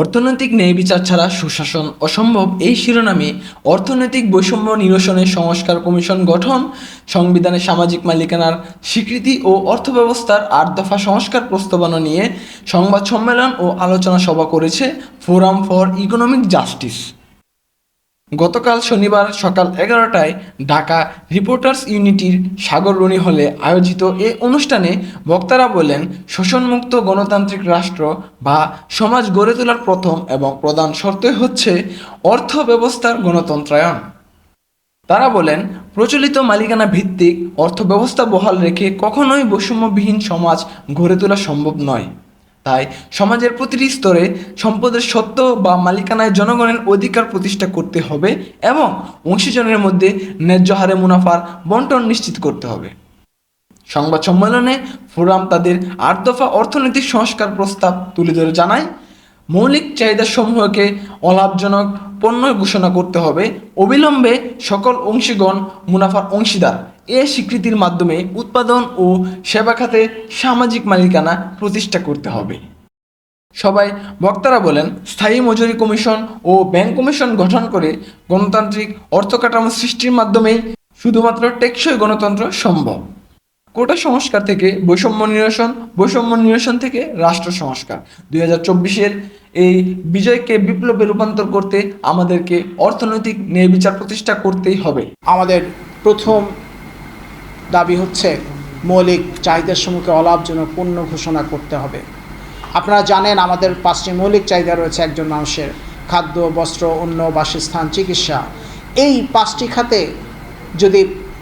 অর্থনৈতিক ন্যায় বিচার ছাড়া সুশাসন অসম্ভব। এই শিরোনামে অর্থনৈতিক বৈষম্য নিরসনে সংস্কার কমিশন গঠন, সংবিধানে সামাজিক মালিকানার স্বীকৃতি ও অর্থব্যবস্থার আট দফা সংস্কার প্রস্তাবনা নিয়ে সংবাদ সম্মেলন ও আলোচনা সভা করেছে ফোরাম ফর ইকোনমিক জাস্টিস। গতকাল শনিবার সকাল এগারোটায় ঢাকা রিপোর্টার্স ইউনিটির সাগররণী হলে আয়োজিত এ অনুষ্ঠানে বক্তারা বলেন, শোষণমুক্ত গণতান্ত্রিক রাষ্ট্র বা সমাজ গড়ে তোলার প্রথম এবং প্রধান শর্তই হচ্ছে অর্থ ব্যবস্থার গণতন্ত্রায়ন। তারা বলেন, প্রচলিত মালিকানা ভিত্তিক অর্থব্যবস্থা বহাল রেখে কখনোই বৈষম্যবিহীন সমাজ গড়ে তোলা সম্ভব নয়। তাই সমাজের প্রতিটি স্তরে সম্পদের সত্য বা মালিকানায় জনগণের অধিকার প্রতিষ্ঠা করতে হবে এবং অংশীজনের মধ্যে ন্যায্য হারে মুনাফার বন্টন নিশ্চিত করতে হবে। সংবাদ সম্মেলনে ফোরাম তাদের আট দফা অর্থনৈতিক সংস্কার প্রস্তাব তুলে ধরে জানায়, মৌলিক চাহিদাসমূহকে অলাভজনক পণ্য ঘোষণা করতে হবে। অবিলম্বে সকল অংশীগণ মুনাফার অংশীদার এ স্বীকৃতির মাধ্যমে উৎপাদন ও সেবা খাতে সামাজিক মালিকানা প্রতিষ্ঠা করতে হবে। সবাই, বক্তারা বলেন, স্থায়ী মজুরি কমিশন ও ব্যাংক কমিশন গঠন করে গণতান্ত্রিক অর্থকাঠামো সৃষ্টির মাধ্যমেই শুধুমাত্র টেকসই গণতন্ত্র সম্ভব। কোটা সংস্কার থেকে বৈষম্য নিরসন বৈষম্য নিরসন থেকে রাষ্ট্র সংস্কার। দুই হাজার চব্বিশের এই বিজয়কে বিপ্লবে রূপান্তর করতে আমাদেরকে অর্থনৈতিক ন্যায় বিচার প্রতিষ্ঠা করতেই হবে। আমাদের প্রথম দাবি হচ্ছে মৌলিক চাহিদার সম্মুখে অলাভজনক পণ্য ঘোষণা করতে হবে। আপনারা জানেন আমাদের পাঁচটি মৌলিক চাহিদা রয়েছে একজন মানুষের, খাদ্য, বস্ত্র অন্য বাসস্থান, চিকিৎসা। এই পাঁচটি খাতে যদি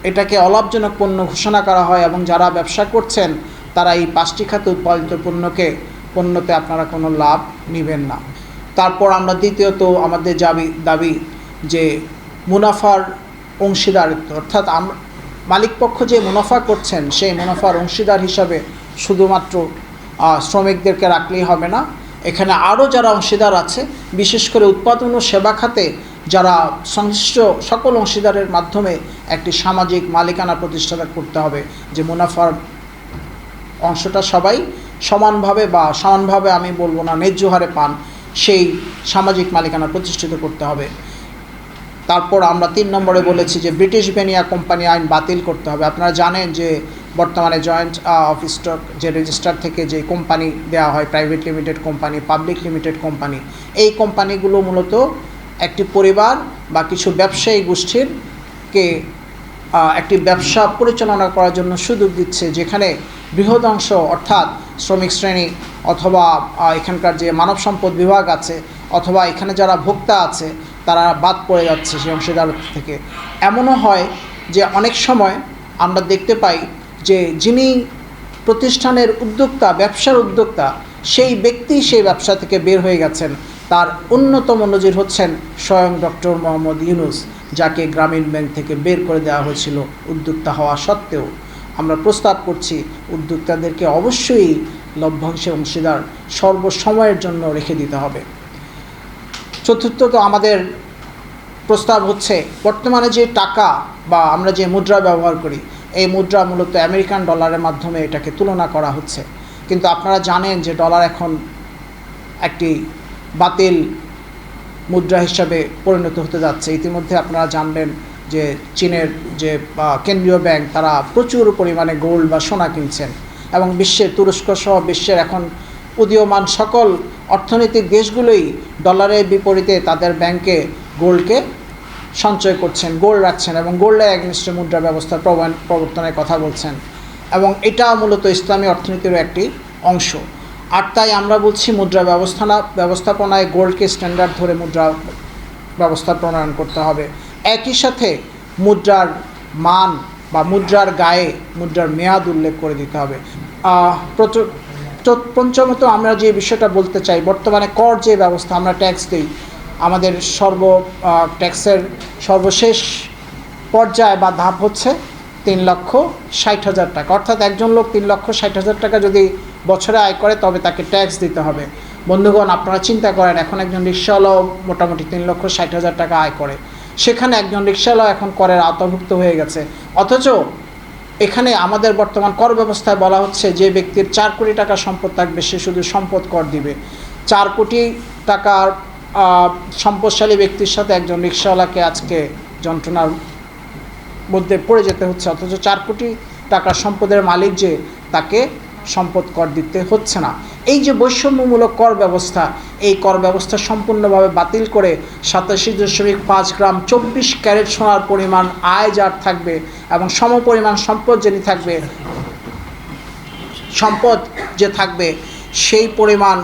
এটাকে অলাভজনক পণ্য ঘোষণা করা হয় এবং যারা ব্যবসা করছেন, তারা এই পাঁচটি খাতে উৎপাদিত পণ্যকে, পণ্যতে আপনারা কোনো লাভ নেবেন না। তারপর আমরা দ্বিতীয়ত আমাদের দাবি দাবি যে মুনাফার অংশীদারিত্ব, অর্থাৎ মালিকপক্ষ যে মুনাফা করছেন, সেই মুনাফার অংশীদার হিসাবে শুধুমাত্র শ্রমিকদেরকে রাখলেই হবে না। এখানে আরও যারা অংশীদার আছে, বিশেষ করে উৎপাদন ও সেবা খাতে যারা সংশ্লিষ্ট সকল অংশীদারের মাধ্যমে একটি সামাজিক মালিকানা প্রতিষ্ঠা করতে হবে, যে মুনাফার অংশটা সবাই সমানভাবে বা সমানভাবে আমি বলব না, ন্যায্য হারে পান, সেই সামাজিক মালিকানা প্রতিষ্ঠিত করতে হবে। তারপর আমরা তিন নম্বরে বলেছি যে ব্রিটিশ বেনিয়া কোম্পানি আইন বাতিল করতে হবে। আপনারা জানেন যে বর্তমানে জয়েন্ট অফ স্টক যে রেজিস্টার থেকে যে কোম্পানি দেওয়া হয়, private limited company, public limited company, এই কোম্পানিগুলো মূলত একটি পরিবার বা কিছু ব্যবসায়ী গোষ্ঠীর কে একটি ব্যবসা পরিচালনা করার জন্য সুযোগ দিচ্ছে, যেখানে বৃহৎ অংশ অর্থাৎ শ্রমিক শ্রেণি অথবা এখানকার যে মানব সম্পদ বিভাগ আছে, অথবা এখানে যারা ভোক্তা আছে তারা বাদ পড়ে যাচ্ছে সেই অংশীদারত্ব থেকে। এমনও হয় যে অনেক সময় আমরা দেখতে পাই যে যিনি প্রতিষ্ঠানের উদ্যোক্তা, ব্যবসার উদ্যোক্তা, সেই ব্যক্তি সেই ব্যবসা থেকে বের হয়ে গেছেন। তার অন্যতম নজির হচ্ছেন স্বয়ং ডক্টর মোহাম্মদ ইউনুস, যাকে গ্রামীণ ব্যাংক থেকে বের করে দেওয়া হয়েছিল উদ্যোক্তা হওয়া সত্ত্বেও। আমরা প্রস্তাব করছি, উদ্যোক্তাদেরকে অবশ্যই লভ্যাংশে অংশীদার সর্বসময়ের জন্য রেখে দিতে হবে। চতুর্থত আমাদের প্রস্তাব হচ্ছে, বর্তমানে যে টাকা বা আমরা যে মুদ্রা ব্যবহার করি, এই মুদ্রা মূলত আমেরিকান ডলারের মাধ্যমে এটাকে তুলনা করা হচ্ছে। কিন্তু আপনারা জানেন যে ডলার এখন একটি বাতিল মুদ্রা হিসাবে পরিণত হতে যাচ্ছে। ইতিমধ্যে আপনারা জানবেন যে চীনের যে কেন্দ্রীয় ব্যাংক, তারা প্রচুর পরিমাণে গোল্ড বা সোনা কিনছেন এবং বিশ্বের তুরস্ক সহ বিশ্বের এখন উদীয়মান সকল অর্থনৈতিক দেশগুলোই ডলারের বিপরীতে তাদের ব্যাংকে গোল্ডকে সঞ্চয় করছেন গোল্ড রাখছেন এবং গোল্ডের একনিষ্ঠ মুদ্রা ব্যবস্থা প্রবর্তনের কথা বলছেন এবং এটা মূলত ইসলামী অর্থনীতির একটি অংশ। আর তাই আমরা বলছি মুদ্রা ব্যবস্থানা, ব্যবস্থাপনায় গোল্ডকে স্ট্যান্ডার্ড ধরে মুদ্রা ব্যবস্থা প্রণয়ন করতে হবে। একই সাথে মুদ্রার মান বা মুদ্রার গায়ে, মুদ্রার মেয়াদ উল্লেখ করে দিতে হবে। চত- পঞ্চমত আমরা যে বিষয়টা বলতে চাই, বর্তমানে কর যে ব্যবস্থা আমরা ট্যাক্স দিই, আমাদের সর্ব ট্যাক্সের সর্বশেষ পর্যায় বা ধাপ হচ্ছে তিন লক্ষ ষাট হাজার টাকা। অর্থাৎ একজন লোক তিন লক্ষ ষাট হাজার টাকা যদি বছরে আয় করে, তবে তাকে ট্যাক্স দিতে হবে। বন্ধুগণ, আপনারা চিন্তা করেন, এখন একজন রিক্সাওয়ালাও মোটামুটি তিন লক্ষ ষাট হাজার টাকা আয় করে। সেখানে একজন রিক্সাওয়ালাও এখন করের আওতাভুক্ত হয়ে গেছে। অথচ এখানে আমাদের বর্তমান কর ব্যবস্থায় বলা হচ্ছে যে ব্যক্তির চার কোটি টাকা সম্পদ থাকবে, সে শুধু সম্পদ কর দিবে। চার কোটি টাকার সম্পদশালী ব্যক্তির সাথে একজন রিক্সাওয়ালাকে আজকে যন্ত্রণার মধ্যে পড়ে যেতে হচ্ছে, অথচ চার কোটি টাকার সম্পদের মালিক যে, তাকে সম্পদ কর দিতে হচ্ছে না। এই যে বৈষম্যমূলক কর ব্যবস্থা, এই কর ব্যবস্থা সম্পূর্ণভাবে বাতিল করে সাতাশি দশমিক পাঁচ গ্রাম চব্বিশ ক্যারেট সোনার পরিমাণ আয় যার থাকবে এবং সমপরিমাণ সম্পদ যিনি থাকবে, সম্পদ যে থাকবে সেই পরিমাণ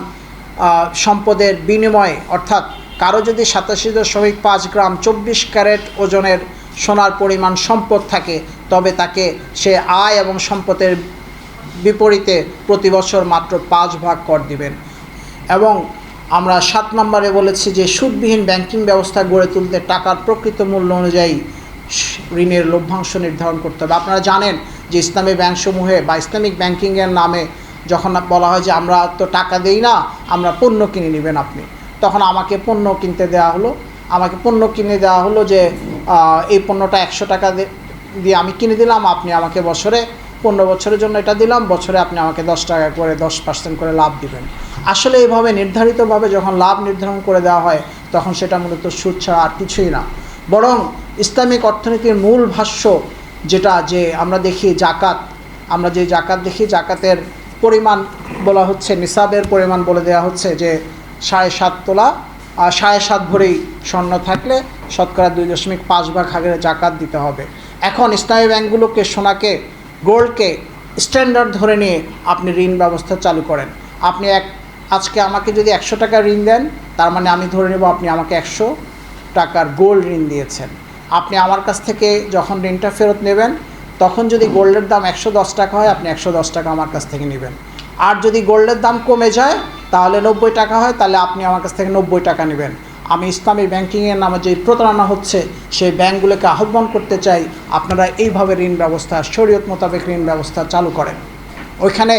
সম্পদের বিনিময়ে, অর্থাৎ কারও যদি সাতাশি দশমিক পাঁচ গ্রাম চব্বিশ ক্যারেট ওজনের সোনার পরিমাণ সম্পদ থাকে, তবে তাকে সে আয় এবং সম্পদের বিপরীতে প্রতি বছর মাত্র পাঁচ ভাগ কর দিবেন। এবং আমরা সাত নম্বরে বলেছি যে, সুদবিহীন ব্যাংকিং ব্যবস্থা গড়ে তুলতে টাকার প্রকৃত মূল্য অনুযায়ী ঋণের লভ্যাংশ নির্ধারণ করতে হবে। আপনারা জানেন যে, ইসলামী ব্যাংকসমূহে বা ইসলামিক ব্যাংকিংয়ের নামে যখন বলা হয় যে, আমরা তো টাকা দেই না, আমরা পণ্য কিনে নেবেন আপনি। তখন আমাকে পণ্য কিনতে দেওয়া হলো। আমাকে পণ্য কিনে দেওয়া হলো যে এই পণ্যটা একশো টাকা দিয়ে আমি কিনে দিলাম, আপনি আমাকে বছরে পনেরো বছরের জন্য এটা দিলাম, বছরে আপনি আমাকে দশ টাকা করে, দশ পার্সেন্ট করে লাভ দিবেন। আসলে এইভাবে নির্ধারিতভাবে যখন লাভ নির্ধারণ করে দেওয়া হয়, তখন সেটা মূলত সুদ ছাড়া আর কিছুই না। বরং ইসলামিক অর্থনীতির মূল ভাষ্য যেটা যে আমরা দেখি জাকাত, আমরা যে জাকাত দেখি, জাকাতের পরিমাণ বলা হচ্ছে, নিসাবের পরিমাণ বলে দেওয়া হচ্ছে যে সাড়ে সাত তোলা আর সাড়ে সাত ভরেই স্বর্ণ থাকলে শতকরা দুই দশমিক পাঁচ ভাগ হাগের জাকাত দিতে হবে। এখন ইসলামী ব্যাংকগুলোকে সোনাকে গোল্ডকে স্ট্যান্ডার্ড ধরে নিয়ে আপনি ঋণ ব্যবস্থা চালু করেন। আপনি এক, আজকে আমাকে যদি একশো টাকা ঋণ দেন, তার মানে আমি ধরে নেব আপনি আমাকে একশো টাকার গোল্ড ঋণ দিয়েছেন। আপনি আমার কাছ থেকে যখন ঋণটা ফেরত নেবেন, তখন যদি গোল্ডের দাম একশো দশ টাকা হয়, আপনি একশো দশ টাকা আমার কাছ থেকে নেবেন। আর যদি গোল্ডের দাম কমে যায়, তাহলে নব্বই টাকা হয়, তাহলে আপনি আমার কাছ থেকে নব্বই টাকা নেবেন। আমি ইসলামী ব্যাংকিংয়ের নামে যে প্রতারণা হচ্ছে, সেই ব্যাংকগুলোকে আহ্বান করতে চাই, আপনারা এইভাবে ঋণ ব্যবস্থা, শরীয়ত মোতাবেক ঋণ ব্যবস্থা চালু করেন। ওইখানে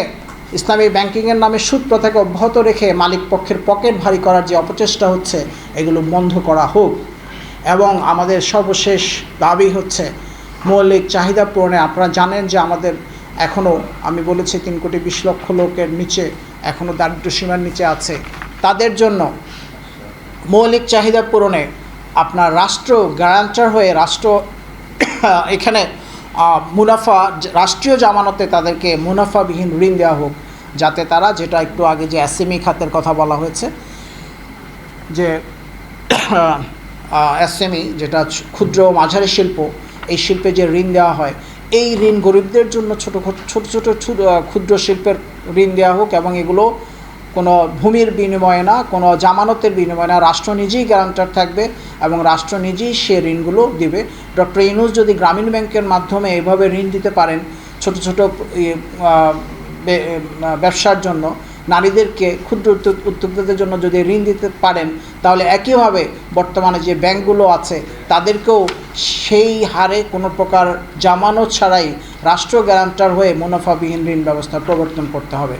ইসলামী ব্যাংকিংয়ের নামে সুদ প্রথাকে অব্যাহত রেখে মালিক পক্ষের পকেট ভারী করার যে অপচেষ্টা হচ্ছে, এগুলো বন্ধ করা হোক। এবং আমাদের সর্বশেষ দাবি হচ্ছে, মৌলিক চাহিদা পূরণে আপনারা জানেন যে আমাদের এখনও আমি বলেছি তিন কোটি বিশ লক্ষ লোকের নিচে এখনও দারিদ্র সীমার নিচে আছে। তাদের জন্য মৌলিক চাহিদা পূরণে আপনার রাষ্ট্র গ্যারান্টার হয়ে রাষ্ট্র, এখানে মুনাফা, রাষ্ট্রীয় জামানতে তাদেরকে মুনাফাবিহীন ঋণ দেওয়া হোক, যাতে তারা যেটা একটু আগে যে এসএমই খাতের কথা বলা হয়েছে, যে এসএমই যেটা ক্ষুদ্র মাঝারি শিল্প, এই শিল্পে যে ঋণ দেওয়া হয়, এই ঋণ গরিবদের জন্য ছোটো ছোটো ছোটো ক্ষুদ্র শিল্পের ঋণ দেওয়া হোক এবং এগুলো কোনো ভূমির বিনিময়ে না, কোনো জামানতের বিনিময়ে না, রাষ্ট্র নিজেই গ্যারান্টার থাকবে এবং রাষ্ট্র নিজেই সে ঋণগুলো দিবে। ডক্টর ইনুস যদি গ্রামীণ ব্যাংকের মাধ্যমে এভাবে ঋণ দিতে পারেন, ছোট ছোট ব্যবসার জন্য, নারীদেরকে ক্ষুদ্র উদ্যোক্তাদের জন্য যদি ঋণ দিতে পারেন, তাহলে একইভাবে বর্তমানে যে ব্যাংকগুলো আছে, তাদেরকেও সেই হারে কোনো প্রকার জামানত ছাড়াই রাষ্ট্র গ্যারান্টার হয়ে মুনাফাবিহীন ঋণ ব্যবস্থা প্রবর্তন করতে হবে।